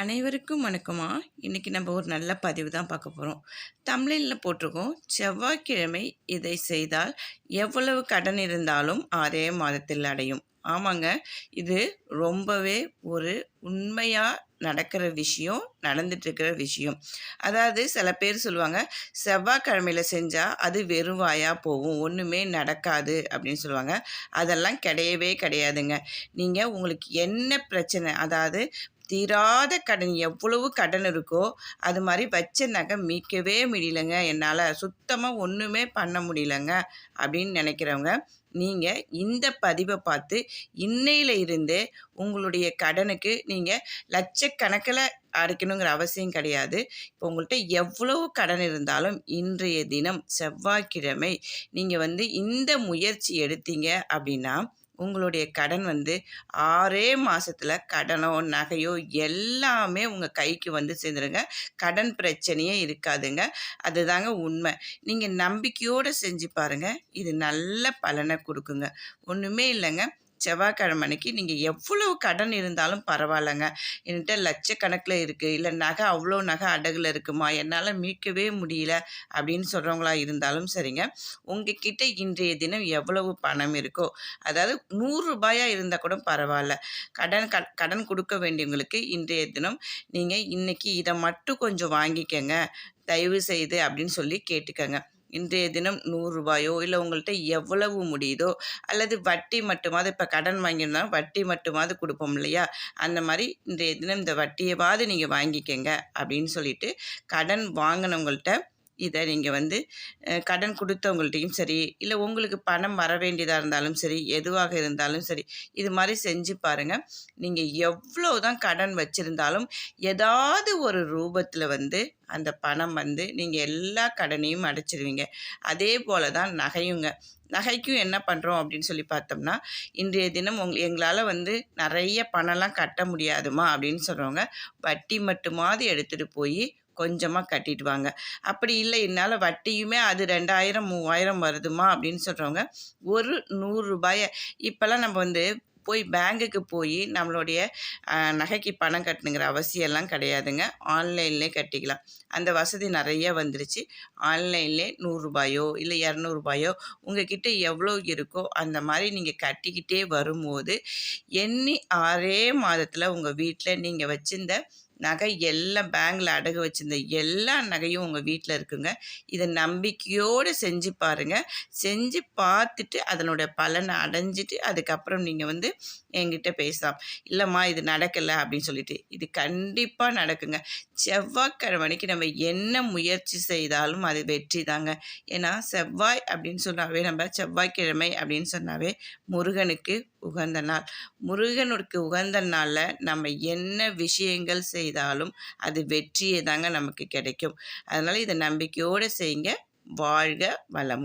அனைவருக்கும் வணக்கமா. இன்னைக்கு நம்ம ஒரு நல்ல பதிவு தான் பார்க்க போகிறோம் தமிழில் போட்டிருக்கோம் செவ்வாய்க்கிழமை இதை செய்தால் எவ்வளவு கடன் இருந்தாலும் ஆறே மாதத்தில் அடையும். ஆமாங்க இது ரொம்பவே ஒரு உண்மையாக நடக்கிற விஷயம் நடந்துட்டுருக்கிற விஷயம். அதாவது சில பேர் சொல்லுவாங்க செவ்வாய்க்கிழமையில் செஞ்சால் அது வெறுவாயாக போகும் ஒன்றுமே நடக்காது. அப்படின்னு சொல்லுவாங்க. அதெல்லாம் கிடையவே கிடையாதுங்க. நீங்கள் உங்களுக்கு என்ன பிரச்சனை அதாவது தீராத கடன் எவ்வளவு கடன் இருக்கோ அது மாதிரி வச்ச நகை மீட்கவே முடியலங்க. என்னால் சுத்தமாக ஒன்றுமே பண்ண முடியலங்க அப்படின்னு நினைக்கிறவங்க நீங்கள் இந்த பதிவை பார்த்து இன்னையில் இருந்தே உங்களுடைய கடனுக்கு நீங்கள் லட்சக்கணக்கில் அடைக்கணுங்கிற அவசியம் கிடையாது. இப்போ உங்கள்கிட்ட எவ்வளவு கடன் இருந்தாலும் இன்றைய தினம் செவ்வாய்க்கிழமை நீங்கள் வந்து இந்த முயற்சி எடுத்தீங்க அப்படின்னா உங்களுடைய கடன் வந்து ஆறே மாதத்தில் கடனோ நகையோ எல்லாமே உங்கள் கைக்கு வந்து சேர்ந்துருங்க. கடன் பிரச்சனையே இருக்காதுங்க. அதுதாங்க உண்மை. நீங்கள் நம்பிக்கையோடு செஞ்சு பாருங்கள் இது நல்ல பலனை கொடுக்குங்க. ஒன்றுமே இல்லைங்க. செவ்வாய்க்கிழமை அன்னைக்கு நீங்கள் எவ்வளவு கடன் இருந்தாலும் பரவாயில்லைங்க. என்கிட்ட லட்சக்கணக்கில் இருக்குது இல்லை நகை அவ்வளோ நகை அடகுல இருக்குமா? என்னால் மீட்கவே முடியல அப்படின்னு சொல்கிறவங்களா இருந்தாலும் சரிங்க. உங்ககிட்ட இன்றைய தினம் எவ்வளவு பணம் இருக்கோ அதாவது நூறுரூபாயாக இருந்தால் கூட பரவாயில்ல. கடன் கடன் கொடுக்க வேண்டியவங்களுக்கு இன்றைய தினம் நீங்கள் இன்றைக்கி இதை மட்டும் கொஞ்சம் வாங்கிக்கங்க. தயவு செய்து அப்படின்னு சொல்லி கேட்டுக்கங்க. இன்றைய தினம் நூறுரூபாயோ இல்லை உங்கள்கிட்ட எவ்வளவு முடியுதோ அல்லது வட்டி மட்டுமாவது இப்போ கடன் வாங்கியிருந்தாலும் வட்டி மட்டுமாவது கொடுப்போம் இல்லையா? அந்த மாதிரி இன்றைய தினம் இந்த வட்டியவாது நீங்கள் வாங்கிக்கங்க அப்படின்னு சொல்லிட்டு கடன் வாங்கினவங்கள்ட்ட இதை நீங்கள் வந்து கடன் கொடுத்தவங்கள்ட்டையும் சரி இல்லை உங்களுக்கு பணம் வர வேண்டியதாக இருந்தாலும் சரி எதுவாக இருந்தாலும் சரி இது மாதிரி செஞ்சு பாருங்கள் நீங்கள் எவ்வளோ தான் கடன் வச்சுருந்தாலும் ஏதாவது ஒரு ரூபத்தில் வந்து அந்த பணம் வந்து நீங்கள் எல்லா கடனையும் அடைச்சிருவீங்க. அதே போல் தான் நகையுங்க. நகைக்கும் என்ன பண்ணுறோம் அப்படின்னு சொல்லி பார்த்தோம்னா இன்றைய தினம் உங் எங்களால் வந்து நிறைய பணம்லாம் கட்ட முடியாதுமா அப்படின்னு சொல்கிறவங்க வட்டி மட்டுமாவது எடுத்துகிட்டு போய் கொஞ்சமாக கட்டிட்டு வாங்க அப்படி இல்லை என்னால் வட்டியுமே அது ரெண்டாயிரம் மூவாயிரம் வருதுமா? அப்படின்னு சொல்கிறவங்க ஒரு நூறுரூபாயை இப்போல்லாம் நம்ம வந்து போய் பேங்குக்கு போய் நம்மளுடைய நகைக்கு பணம் கட்டணுங்கிற அவசியம்லாம் கிடையாதுங்க. ஆன்லைன்லேயே கட்டிக்கலாம். அந்த வசதி நிறைய வந்துருச்சு. ஆன்லைன்லேயே நூறுரூபாயோ இல்லை இரநூறுபாயோ உங்ககிட்ட எவ்வளோ இருக்கோ அந்த மாதிரி நீங்கள் கட்டிக்கிட்டே வரும்போது எண்ணி ஆறே மாதத்தில் உங்கள் வீட்டில் நீங்கள் வச்சிருந்த நகை எல்லாம் பேங்கில் அடகு வச்சுருந்த எல்லா நகையும் உங்கள் வீட்டில் இருக்குங்க. இதை நம்பிக்கையோடு செஞ்சு பாருங்கள் செஞ்சு பார்த்துட்டு அதனோட பலனை அடைஞ்சிட்டு அதுக்கப்புறம் நீங்கள் வந்து என்கிட்ட பேசலாம். இல்லைம்மா இது நடக்கலை அப்படின்னு சொல்லிட்டு. இது கண்டிப்பாக நடக்குங்க. செவ்வாய்க்கிழமைக்கு நம்ம என்ன முயற்சி செய்தாலும் அது வெற்றி தாங்க. ஏன்னா செவ்வாய் அப்படின்னு சொன்னாவே நம்ம செவ்வாய்க்கிழமை அப்படின்னு சொன்னாவே முருகனுக்கு உகந்த நாள். முருகனுக்கு உகந்த நாளில் நம்ம என்ன விஷயங்கள் செய்தாலும் அது வெற்றியை தாங்க நமக்கு கிடைக்கும். அதனால் இதை நம்பிக்கையோடு செய்யுங்க. வாழ்க வளமுடன்.